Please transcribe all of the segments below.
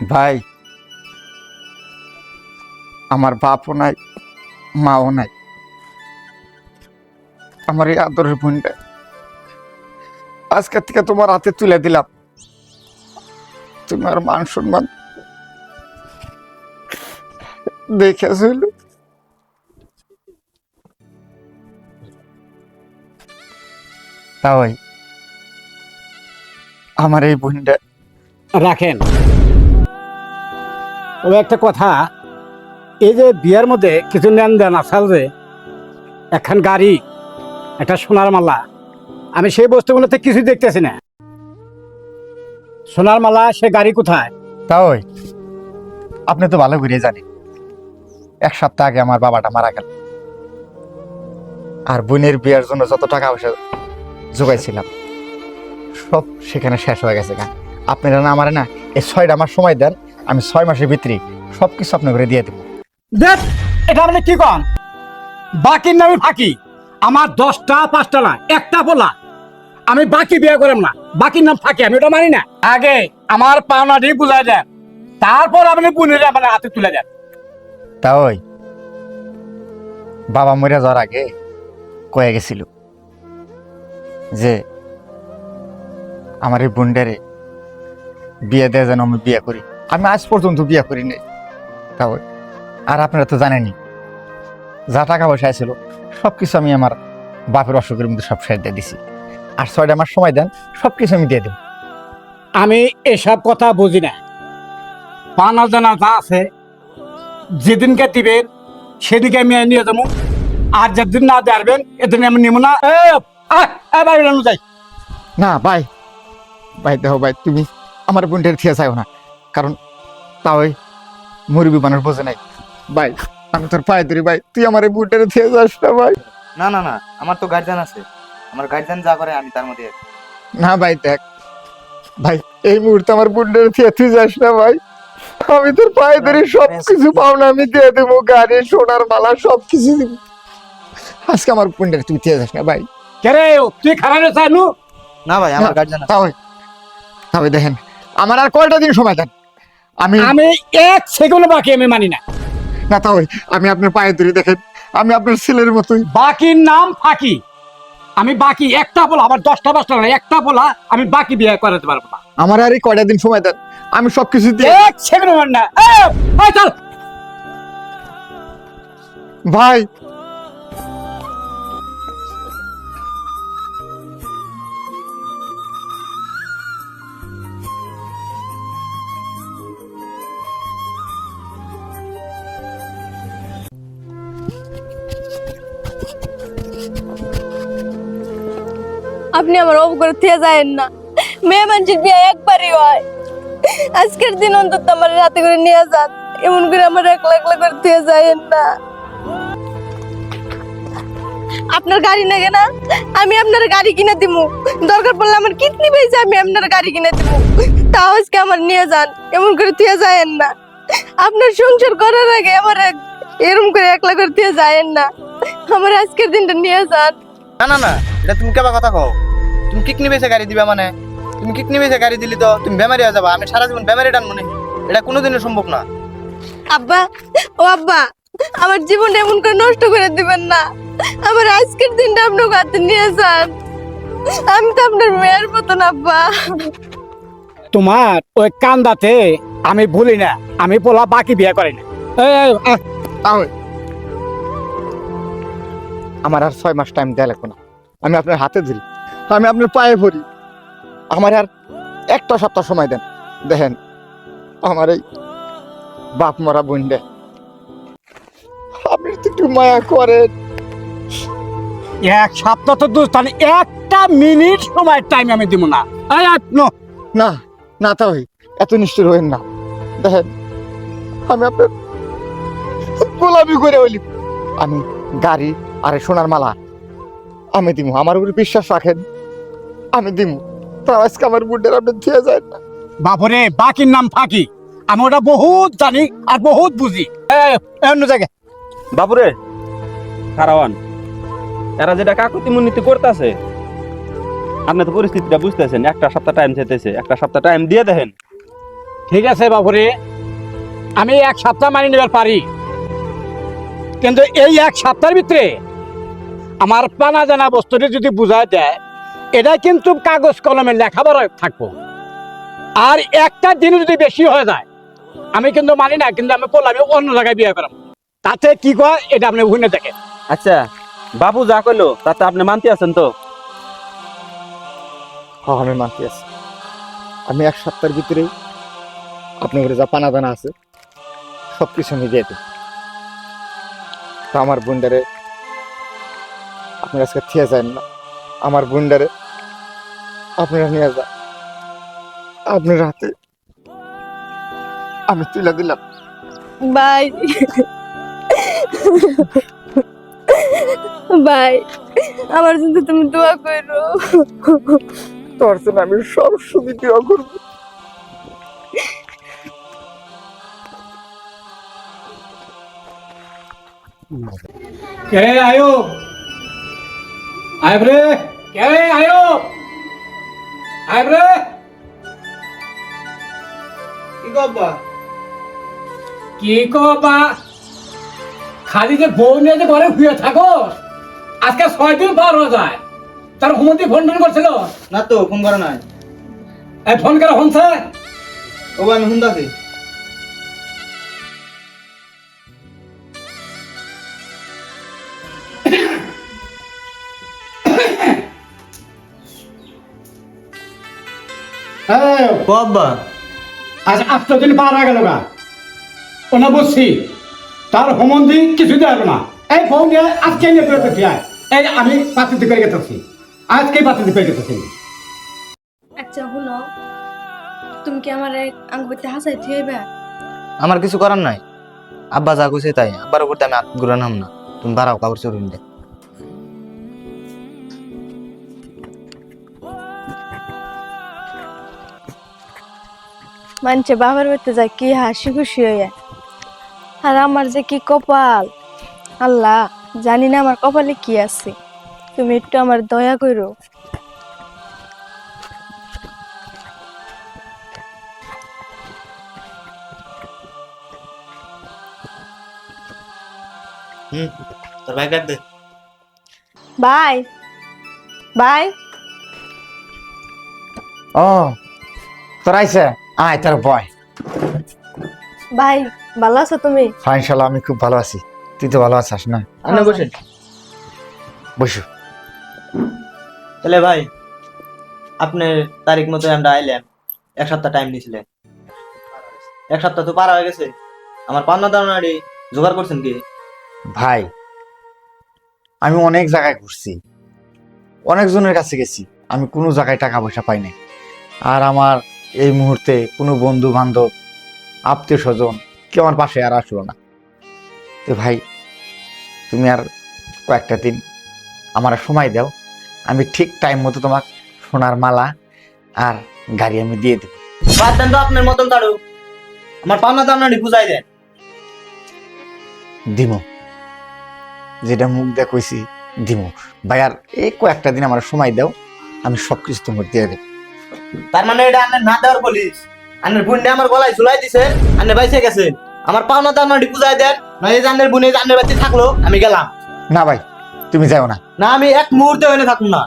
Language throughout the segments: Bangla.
ভাই, আমার বাপও নাই, মাও নাই। আমার এই আদরের বোনটা। আজকের থেকে তোমার হাতে তুলে দিলাম। তুমি আর মান সম্মান দেখেছিল তাই আমার এই বোনটা রাখেন। তবে একটা কথা, এই যে বিয়ার মধ্যে কিছু নেন দেন আসাল যে, একখান গাড়ি, একটা সোনার মালা, আমি সেই বস্তুগুলোতে কিছু দেখতেছি না। সোনার মালা, সে গাড়ি কোথায়? তাই আপনি তো ভালো করে জানেন, এক সপ্তাহ আগে আমার বাবাটা মারা গেল। আর বোনের বিয়ের জন্য যত টাকা পয়সা জোগাইছিলাম, সব সেখানে শেষ হয়ে গেছে আপনারা না আমারে না, এই ছয়টা আমার সময় দেন আমি ছয় মাসের ভিতরে সব কিছু আপনি করে দিয়ে দেবো। দেখ এটা আপনি কি কন? বাকির নামে ফাঁকি। আমার দশটা পাঁচটা না একটা বলা। আমি বাকি বিয়ে করাম না। বাকির নাম ফাঁকি আমি ওটা মানি না। আগে আমার পাওনাটি বুঝাই দেন। তারপর আপনি বোনের আমার হাতে তুলে দেন। তাই বাবা মরে যাওয়ার আগে কয়ে গেছিল যে আমার এই বোনটারে বিয়ে দেয় যেন আমি বিয়ে করি। আমি আজ পর্যন্ত বিয়ে করি নাই। তাই আর আপনারা তো জানেনই যা টাকা পয়সা ছিল সব কিছু আমি আমার বাপের অসুখের মধ্যে সব শেষ দিয়ে দিছি। আর ছয়টা মাস সময় দেন সব কিছু আমি দিয়ে দেব। আমি এসব কথা বুঝি না। পানা জানা যা আছে যেদিনকে দিবেন সেদিকে আমি নিয়ে যাব। আর যেদিন না দেবেন এদিন আমি নিব না। যাই না ভাই ভাই দেখো ভাই তুমি আমার বোনটার থিয়ে চাইও না। কারণ তাই মুরগি বানার বোঝে নাই। ভাই আমি তোর পায়ে ধরি ভাই। তুই আমার এই বুটের থিয়ে যাস না ভাই। না না না আমার তো গার্জিয়ান আছে। আমার গার্জিয়ান যা করে আমি তার মধ্যে আছি। না ভাই দেখ। ভাই এই মুহূর্তে আমার বুটের থিয়ে তুই যাস না ভাই। আমি তোর পায়ে ধরি সব কিছু পাওনা আমি দিয়ে দেবো গাড়ি সোনার মালা সব কিছু দিব। আজকে আমার বোনটার তুই থিয়ে যাস না ভাই। কে রে তুই খারাপ চাইনু না ভাই আমার না। গার্জিয়ান আছে তাই তবে দেখেন আমার আর কয়টা দিন সময় দেন? আমি আমি এক সেকেন্ড বাকি আমি মানি না। না তাই আমি আপনার পায়ে ধরে দেখেন। আমি আপনার ছেলের মতোই। বাকির নাম ফাঁকি। আমি বাকি একটা বলা আমার দশটা পাঁচটা না একটা বলা আমি বাকি বিয়ে করাতে পারব না। আমার আর এই কয়টা দিন সময় দেন। আমি সবকিছু দিয়ে এক সেকেন্ড মান না। চল। ভাই আপনি আমার অব করে থেকে যায়েন না মেয়ে মানুষের বিয়ে একবারই হয় আজকের দিন অন্তত আমার রাতে করে নিয়ে যান এমন করে আমার একলা একলা করে থেকে যায়েন না আপনার গাড়ি নাগে না আমি আপনার গাড়ি কিনে দিমু দরকার পড়লে আমার কিডনি পেয়েছে আমি আপনার গাড়ি কিনে দিমু তাও আজকে আমার নিয়ে যান এমন করে থেকে যায়েন না আপনার সংসার করার আগে আমার এক- এরম করে একলা করে থেকে যায়েন না আমার আজকের দিনটা নিয়ে যান না না না এটা তুমি কেবা কথা কও তুমি কিকনি বেসে গাড়ি দিবা মানে? তুমি কিকনি বেসে গাড়ি দিলি তো তুমি বেমারি হয়ে যাবা। আমি সারা জীবন বেমারি টান মনে এটা কোনোদিনও সম্ভব না। আব্বা ও আব্বা আমার জীবনটা এমন করে নষ্ট করে দিবেন না। আমার আজকের দিনটা আপনার হাতে নিয়ে যান। আমি তো আপনার মেয়ের মতন আব্বা। তোমার ওই কান্দাতে আমি ভুলি না। আমি বলা বাকি বিয়ে করি না। আমার আর ছয় মাস টাইম দেওয়া লাগবে না। আমি আপনার হাতে ধরি। আমি আপনার পায়ে ভরি আমার আর একটা সপ্তাহ সময় দেন। দেখেন আমার এই বাপ মরা বোন দে আপনি তো একটু মায়া করেন। এক সপ্তাহ তো দূর তাহলে একটা মিনিট সময় টাইম আমি দিব না। না। না তাই এত নিষ্ঠুর হইন না। দেখেন আমি আপনার গোলামি করে হইলি আমি গাড়ি আর সোনার মালা আমি দিমু। আমার উপরে বিশ্বাস রাখেন। আমি দিমু। তা আজকে আমার বুড্ডের আপনি দিয়ে যায় না। বাপরে বাকির নাম ফাঁকি। আমি ওটা বহুত জানি আর বহুত বুঝি। এই, অন্য জায়গায়। বাপুরে কারাওয়ান এরা যেটা কাকুতি মুন্নীতি করতেছে আপনি তো পরিস্থিতিটা বুঝতেছেন একটা সপ্তাহ টাইম চাইতেছে একটা সপ্তাহ টাইম দিয়ে দেখেন। ঠিক আছে বাবুরে আমি এক সপ্তাহ মানি নেবার পারি। কিন্তু এই এক সপ্তাহের ভিতরে আমার পানা জানা বস্তুটি যদি বোঝা দেয় এটা কিন্তু কাগজ কলমে লেখাপড়া থাকব। আর একটা দিন যদি বেশি হয়ে যায় আমি কিন্তু মানি না কিন্তু আমি বললাম আমি অন্য জায়গায় বিয়ে করাম তাতে কি কয় এটা আপনি ভুনে দেখেন। আচ্ছা বাবু যা কইলো তাতে আপনি মানতে আছেন তো? হ্যাঁ আমি মানতে আছি। আমি এক সপ্তাহের ভিতরে আপনার ঘরে যা পানা দানা আছে সব কিছু আমি দিয়ে দিই তা আমার বুন্ডারে আপনার আজকে থিয়ে যান না। আমার গুন্ডারে। আপনারা নিয়ে যান। আপনার হাতে আমি তুলে দিলাম। বাই। বাই। আমার জন্য তুমি দোয়া করো। তোর জন্য আমি সব সুবিধা করব। কে আয়ো আয়ব রে। কে আয়ো। আয়ব রে। কি গব্বা কি কবা খালি যে বউ নিয়ে যে ঘরে শুয়ে থাকো আজকে ছয় দিন পার হয়ে যায়। তার হুমন্তি ফোন টোন করছিল? না তো ফোন করে নাই। এই ফোন করে হনছে ও আমি শুনতাছি। গব্বা আজ আট দিন পার হয়ে গেল গা। ওনা বুঝছি তার হুমন্তি কিছু দেয় না। এই বউ নিয়ে আজকে নিয়ে বেরোতে চাই এই আমি পাতিতে করে গেতেছি। আজকে পাতিতে করে গেতেছি। আচ্ছা হলো তুমি কি আমার আঙ্গুতে হাসাই থইবে আমার কিছু করার নাই। আব্বা যা কইছে তাই। আব্বার উপর আমি ঘুরে নাম না। তুমি বাড়াও কাপড় চড়ুন মানছে বাবার বাড়িতে যায় কি হাসি খুশি হয়ে আর আমার যে কি কপাল? আল্লাহ জানি না আমার কপালে কি আছে। তুমি একটু আমার দয়া করো। হুম তোর ভাই কাট দে বাই বাই ও তোর আইসে আয় তোর বয়। ভাই ভালো আছো তুমি? হ্যাঁ ইনশাল্লাহ আমি খুব ভালো আছি। তুই তো ভালো আছিস না? আপনি বসেন। বসু। তাহলে ভাই আপনার তারিখ মতো আমরা আইলাম। এক সপ্তাহ টাইম নিয়েছিলেন এক সপ্তাহ তো পার হয়ে গেছে। আমার পান্না দানাড়ি জোগাড় করছেন কি? ভাই আমি অনেক জায়গায় ঘুরছি। অনেকজনের কাছে গেছি। আমি কোনো জায়গায় টাকা পয়সা পাই নাই। আর আমার এই মুহূর্তে কোনো বন্ধু বান্ধব আত্মীয় স্বজন কেউ আমার পাশে আর আসলো না। তো ভাই তুমি আর কয়েকটা দিন আমার সময় দাও। আমি ঠিক টাইম মতো তোমার সোনার মালা আর গাড়ি আমি দিয়ে দেবো। বাদ দেন তো আপনার মতন তাড়ু আমার পান্না দানাড়ি বুঝাই দেন। দিমো যেটা মুখ কইছি দিমো। ভাই আর এই কয়েকটা দিন আমার সময় দাও আমি সব কিছু তোমার দিয়ে দেবো। তার মানে এটা আন্নের না দেওয়ার বলিস। আন্নের বুনটা আমার গলায় ঝুলাই দিছে আন্নে বাইসে গেছে। আমার পাওনা দানাড়ি বুঝাই দেন। না এই যে বুনে এই যে থাকল আমি গেলাম। না ভাই তুমি যাও না। না আমি এক মুহূর্তে হইলে থাকুন না।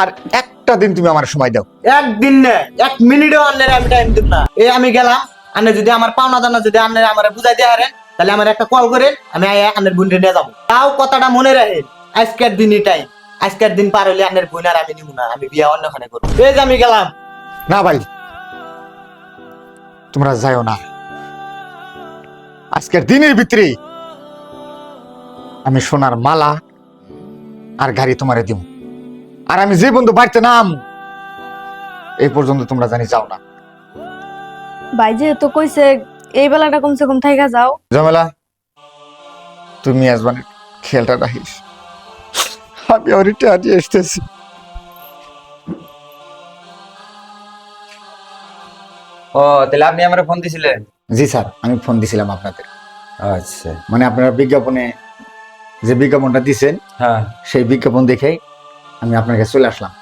আর একটা দিন তুমি আমার সময় দাও। একদিন নে এক মিনিটও আন্নের আমি টাইম দিব না। এই আমি গেলাম। আন্নে যদি আমার পাওনা দানা যদি আন্নের আমার বুঝাই দিয়ে হারেন তাহলে আমার একটা কল করেন আমি আন্নের বুনটা নিয়ে যাব। তাও কথাটা মনে রাখেন আজকের দিনই টাইম আজকের দিন পার হইলে আন্নের বুন আর আমি নিব না আমি বিয়া অন্যখানে করব। এই যে আমি গেলাম। না ভাই তোমরা যাও না। আজকের দিনের ভিতরে আমি সোনার মালা আর গাড়ি তোমারে দিব আর আমি যে বন্ধু বাড়িতে নাম এই পর্যন্ত তোমরা জানি যাও না। ভাই যে তো কইছে এই বেলাটা কমসে কম থাইকা যাও। জমেলা তুমি আসবানের খেয়ালটা রাখিস। আমি ওরিটা আজ এসতেছি ও তাহলে আপনি আমার ফোন দিছিলেন? জি স্যার আমি ফোন দিছিলাম আপনাদের আচ্ছা। মানে আপনারা বিজ্ঞাপনে যে বিজ্ঞাপনটা দিছেন হ্যাঁ। সেই বিজ্ঞাপন দেখেই আমি আপনার কাছে চলে আসলাম।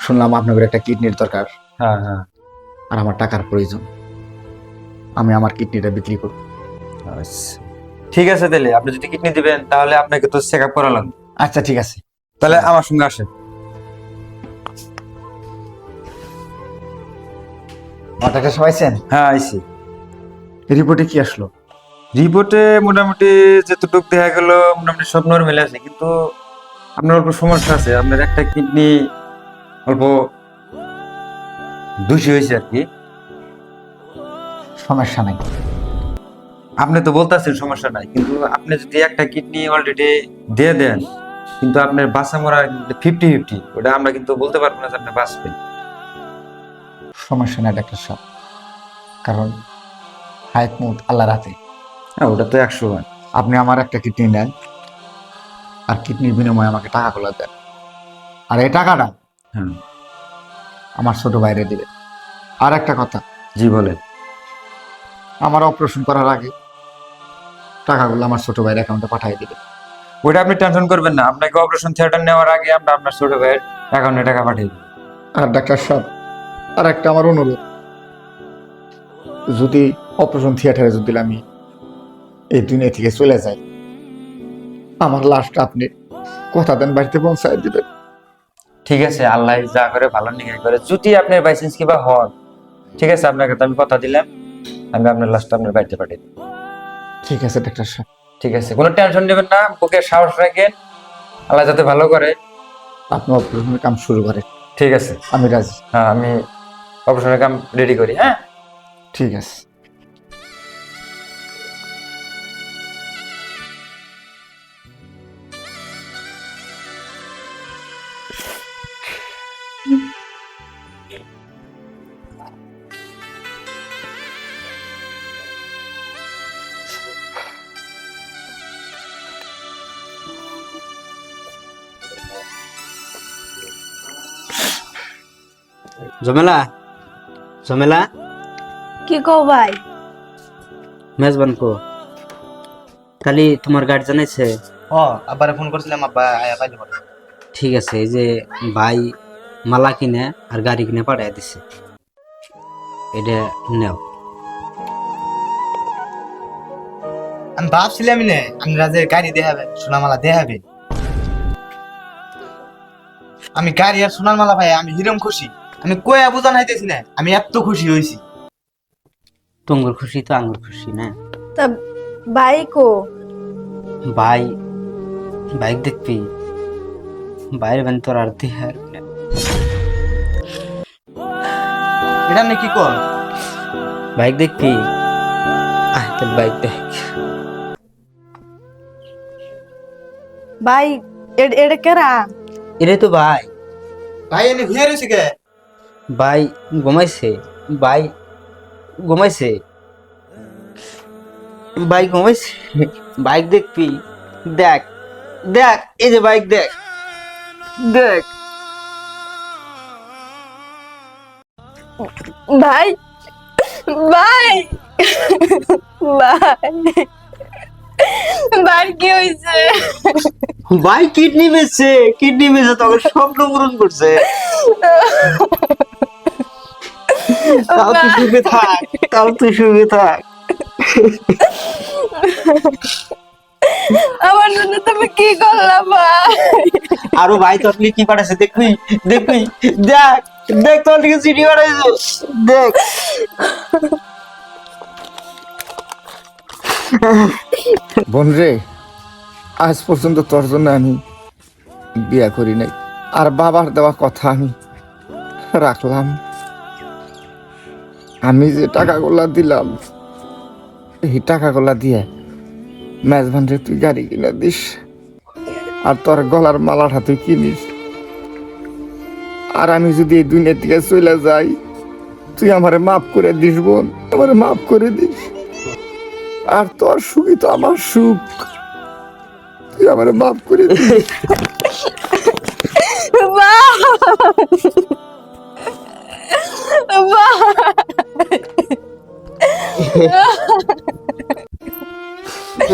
শুনলাম আপনাদের একটা কিডনির দরকার। হ্যাঁ হ্যাঁ। আর আমার টাকার প্রয়োজন। আমি আমার কিডনিটা বিক্রি করব। আচ্ছা। ঠিক আছে তাহলে আপনি যদি কিডনি দিবেন তাহলে আপনাকে তো চেক আপ করা লাগবে আচ্ছা ঠিক আছে। তাহলে আমার সঙ্গে আসেন। টাকা সবাইছেন? হ্যাঁ আইসি রিপোর্টে কি আসলো? রিপোর্টে মোটামুটি যতটুকু দেখা গেল মোটামুটি সব নর্মাল আছে কিন্তু আপনার অল্প সমস্যা আছে। আপনার একটা কিডনি অল্প দোষী হয়েছে আর কি। সমস্যা নাই। আপনি তো বলতেছেন সমস্যা নাই কিন্তু আপনি যদি একটা কিডনি অলরেডি দিয়ে দেন কিন্তু আপনার বাঁচা মরা ফিফটি ফিফটি ওটা আমরা কিন্তু বলতে পারব না যে আপনি বাঁচবেন। সমস্যা নাই ডাক্তার সাহেব। কারণ হায়াত মুদ আল্লাহ রাতে হ্যাঁ ওটা তো একশো বার। আপনি আমার একটা কিডনি নেন আর কিডনির বিনিময়ে আমাকে টাকা টাকাগুলো দেন। আর এই টাকাটা হ্যাঁ। আমার ছোট বাইরে দিবে আর একটা কথা। জি বলেন। আমার অপারেশন করার আগে টাকাগুলো আমার ছোট ভাইয়ের অ্যাকাউন্টে পাঠিয়ে দিবে ওটা আপনি টেনশন করবেন না। আপনাকে অপারেশন থিয়েটার নেওয়ার আগে আমরা আপনার ছোট ভাইয়ের অ্যাকাউন্টে টাকা পাঠিয়ে দিই আর ডাক্তার সাহেব আর একটা আমার অনুরোধ। যদি অপারেশন থিয়েটারে যদি আমি এই দুনিয়া থেকে চলে যাই আমার লাশটা আপনি কথা দেন বাড়িতে পৌঁছায় দিবেন। ঠিক আছে আল্লাহ যা করে ভালো নিয়ে করে। যদি আপনার বাইসেন্স কিবা হন ঠিক আছে আপনাকে তো আমি কথা দিলাম আমি আপনার লাস্টটা আপনার বাড়িতে পাঠিয়ে দিই ঠিক আছে ডাক্তার সাহেব। ঠিক আছে কোনো টেনশন নেবেন না বুকে সাহস রাখেন আল্লাহ যাতে ভালো করে। আপনি অপারেশনের কাম শুরু করেন। ঠিক আছে। আমি রাজি। হ্যাঁ আমি অপারেশনের কাম রেডি করি হ্যাঁ? ঠিক আছে। জমেলা জমেলা কি কও ভাই? মেজবান কো। কালি তোমার গার্ড জানাইছে। ও আব্বারে ফোন করছিলাম আব্বা আয়া পাইলে পরে ঠিক আছে এই যে ভাই মালা কিনে আর গাড়ি কিনে পাঠাই দিছে। এটা নেও। আমি ভাবছিলাম নে আমি রাজের গাড়ি দেখাবে সোনামালা দেখাবে। আমি গাড়ি আর সোনার মালা ভাই আমি হিরম খুশি। আমি কয়া বুঝান হাইতেছি না আমি এত খুশি হয়েছি টঙ্গুর খুশি তো আঙ্গুর খুশি না। তা ভাই কো? ভাই বাইক দেখবি বাইরে বান তোর আর দেহার এটা নাকি কর? বাইক দেখবি আহ তোর বাইক দেখ। ভাই এড- এটা কেরা? এরে তো ভাই। ভাই এনে ঘুরে রয়েছে কে? ভাই ঘুমাইছে ভাই ঘুমাইছে। বাইক ঘুমাইছে, বাইক দেখবি, দেখ দেখ, এই যে বাইক দেখ দেখ। ভাই ভাই ভাই ভাই, কি হয়েছে ভাই কিডনি বেচছে। কিডনি বেচে তখন স্বপ্ন পূরণ করছে। তাও তুই সুখে থাক তাও তুই সুখে থাক। আমার জন্য তুমি কি করলাম ভাই? আরও ভাই তোর কি পাঠাইছে? দেখবি দেখবি। দেখ দেখ তোর লিখে চিঠি পাঠাইছে। দেখ। বোন রে আজ পর্যন্ত তোর জন্য আমি বিয়া করি নাই। আর বাবার দেওয়া কথা আমি রাখলাম। আমি যে টাকাগুলা দিলাম, এই টাকাগুলা দিয়ে মেজবান রে তুই গাড়ি কিনে দিস, আর তোর গলার মালাটা তুই কিনিস। আর আমি যদি এই দুনিয়ার দিকে চলে যাই, তুই আমারে মাফ করে দিস বোন, আমারে মাফ করে দিস। আর তোর সুখই তো আমার সুখ। তুই আমার মাফ করে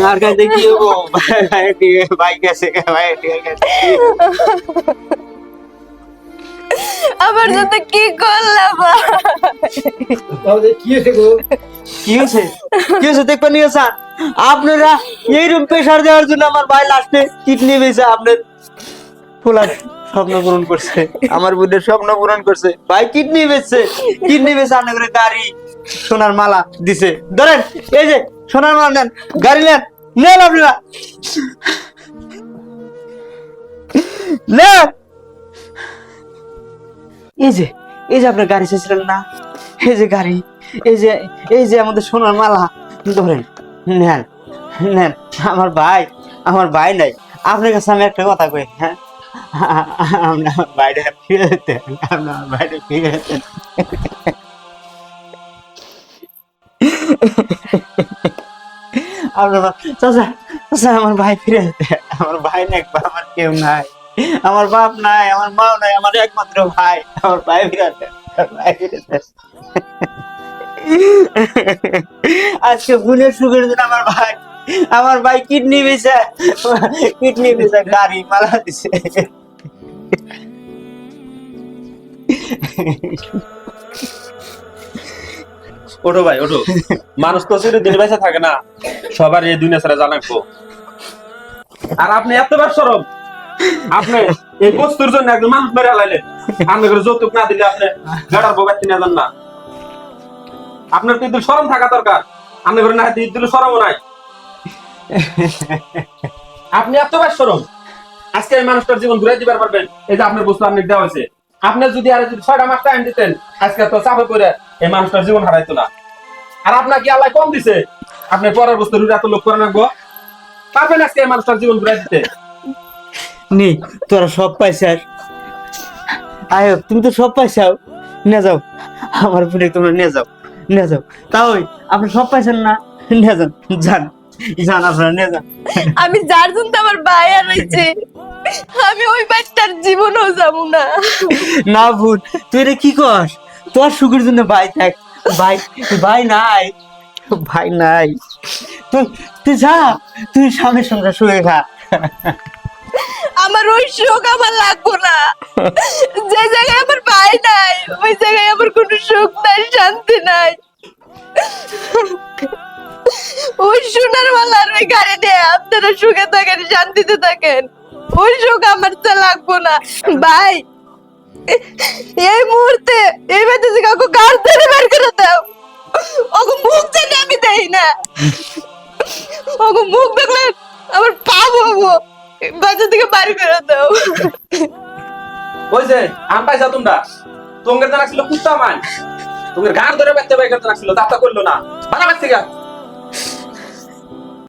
আর কাছে কি হব? ভাই ভাই গেছে ভাই ঠিক আছে আমার সাথে কি করলা কি হয়েছে গো? কি হয়েছে? দেখবেন নিয়ে স্যার আপনারা এইরকম প্রেশার দেওয়ার জন্য আমার ভাই লাস্টে কিডনি বেঁচে আপনার ফুলার স্বপ্ন পূরণ করছে, আমার বোনের স্বপ্ন পূরণ করছে। ভাই কিডনি বেচছে কিডনি বেচে আপনার করে গাড়ি, সোনার মালা দিছে। ধরেন, এই যে সোনার মালা নেন, গাড়ি নেন নেন আপনারা। নেন। এই যে এই যে আপনার গাড়ি চেয়েছিলেন না? এই যে গাড়ি। এই যে এই যে আমাদের সোনার মালা। ধরেন, নেন নেন, আমার ভাই আমার ভাই নাই। আপনার কাছে আমি একটা কথা কই হ্যাঁ? আপনার চাচা চাচা, আমার ভাই ফিরে যেতে আমার ভাই নাই আমার কেউ নাই। আমার বাপ নাই, আমার মাও নাই, আমার একমাত্র ভাই। আমার ভাই ফিরে ভাই ফিরে আজকে ভুলের সুখের জন্য আমার ভাই আমার ভাই কিডনি বেচে কিডনি বেচে গাড়ি মালা দিছে। ওঠো ভাই, ওঠো। মানুষ তো চিরদিন বেঁচে থাকে না, সবার এই দুনিয়া ছেড়ে জানাকবো আর আপনি এতবার সরব। আপনি এই বস্তুর জন্য একজন মানুষ মেরে করে যৌতুক না দিলে আপনি গাড়ার বউ ব্যক্তি নেবেন না। আপনার তো ইদুল সরম থাকা দরকার। আপনি করে না ইদুল সরমও নাই। আপনি এতবার সরম আজকে এই মানুষটার জীবন ঘুরে দিবার পারবেন। এই যে আপনার বস্তু আপনি দেওয়া হয়েছে। আপনার যদি আর যদি ছয়টা মাস টাইম দিতেন, আজকে তো চাপে পড়ে এই মানুষটার জীবন হারাইতো না। আর আপনাকে আল্লাহ কম দিছে। আপনি পরের বস্তু রুটি এত লোক করে রাখব পারবেন আজকে এই মানুষটার জীবন ঘুরে দিতে? নি, তোরা সব পাইছাস আয়, তুমি তো সব পাইছাও নিয়ে যাও। আমার বোনে তোমরা নিয়ে যাও। নিয়ে যাও। তাও আপনি সব পাইছেন না? নিয়ে যান যান যান আপনারা নিয়ে যান। আমি যার জন্য আমার ভাই আর রয়েছে আমি ওই বাচ্চার জীবনও যাব না। না ভুল তুই রে কি কর তোর সুখের জন্য ভাই থাক ভাই ভাই নাই ভাই নাই। তুই তুই যা তুই স্বামীর সঙ্গে শুয়ে খা আমার ওই সুখ আমার লাগবো না। যে জায়গায় আমার ভাই নাই, ওই জায়গায় আমার কোনো সুখ নাই, শান্তি নাই। ওই সোনার মালার ওই আপনারা সুখে থাকেন, শান্তিতে থাকেন। ওই সুখ আমার তো লাগবো না। ভাই, এই মুহূর্তে এই থেকে কাউকে গাড় ধরে বের করে দাও, ওকে মুখ জানি আমি দেই না। ওকে মুখ দেখলে আমার পা বাচ্চা থেকে বাড়ি করে দাও। ওই যে, আম পাইছা তোমরা? তোমাদের জানা কুত্তা মান তোমাদের গান ধরে ব্যক্তি বাইক রাখছিল, তা করল না। বানা ব্যক্তি